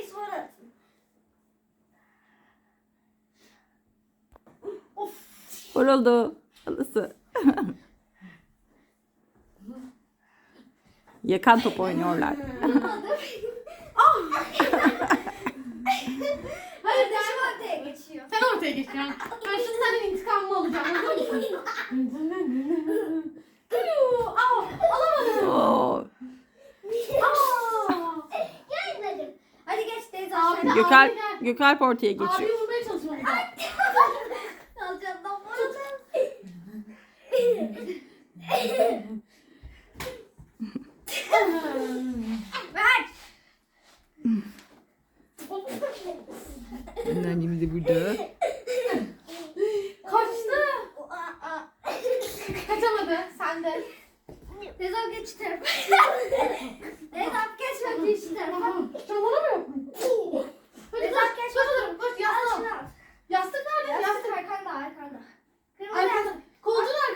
Sonra atın. Vuruldu. Halısı. Yakan top oynuyorlar. Hayır ortaya. Sen ortaya geç ya. Ben şimdi senden intikamımı alacağım. Hazır mısın? Aa, alamadım. Oo. Aa. Gelmedim. Hadi geç teyze Abi Gökalp, Gökalp ortaya Abi geçiyor. vurmaya çalışıyorum. Alacağım ben vuracağım. Ver. Anneannem de burada. Kaçtı. Kaçamadı. Sen de. Al geç şu tarafa. Al geç bakayım şu tarafa.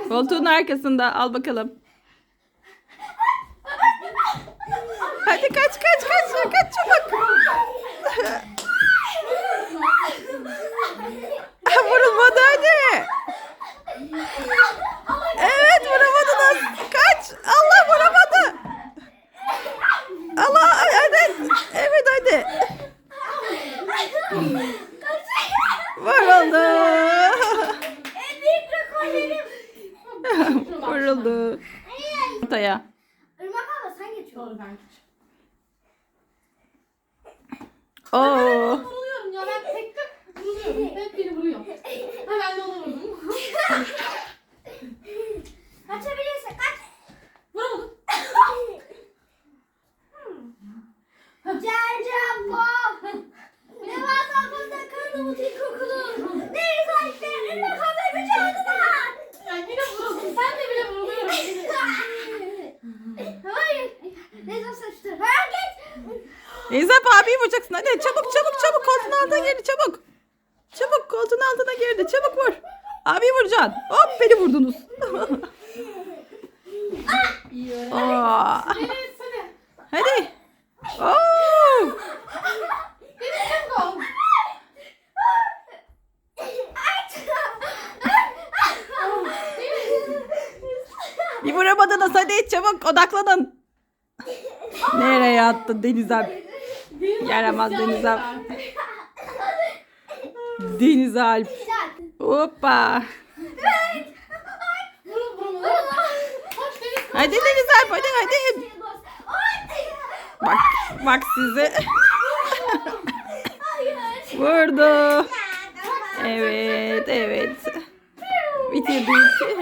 Koltuğun arkasında. Al bakalım. Hadi kaç kaç kaç. Kaç çabuk. Vurulmadı hadi. Evet vuramadınız. Kaç. Allah vuramadı. Allah hadi. Evet hadi. Vuruldu. En büyük rekor Vuruldu. Ortaya. Irmak abla sen geçiyorsun. Doğru ben geç. Oo. Vuruluyorum ya ben tek tek vuruluyorum. Hep biri vuruyor. Ha ben de onu vurdum. Kaçabilirsin kaç. Vuramadım. Cercem bom. Devasa fındık karnımız ilkokulu. Deniz alplerin Irmak abla mücadele. Ya yine vuruldum. Sen de bile vuruluyorum. Hayır. Neyse tarafa. Ha geç. Ezap abiyi vuracaksın. Hadi çabuk çabuk çabuk koltuğun altına girdi çabuk. Çabuk koltuğun altına girdi. Çabuk vur. Abiyi vuracaksın. Hop beni vurdunuz. Aa, Evet hadi. hadi. Oo. Bir vuramadınız hadi çabuk odaklanın. Nereye attın Deniz Alp? Yaramaz Deniz Alp. Deniz Alp. Hoppa. Hadi Deniz Alp hadi hadi. Bak bak size. Vurdu. Evet evet. Bitirdik.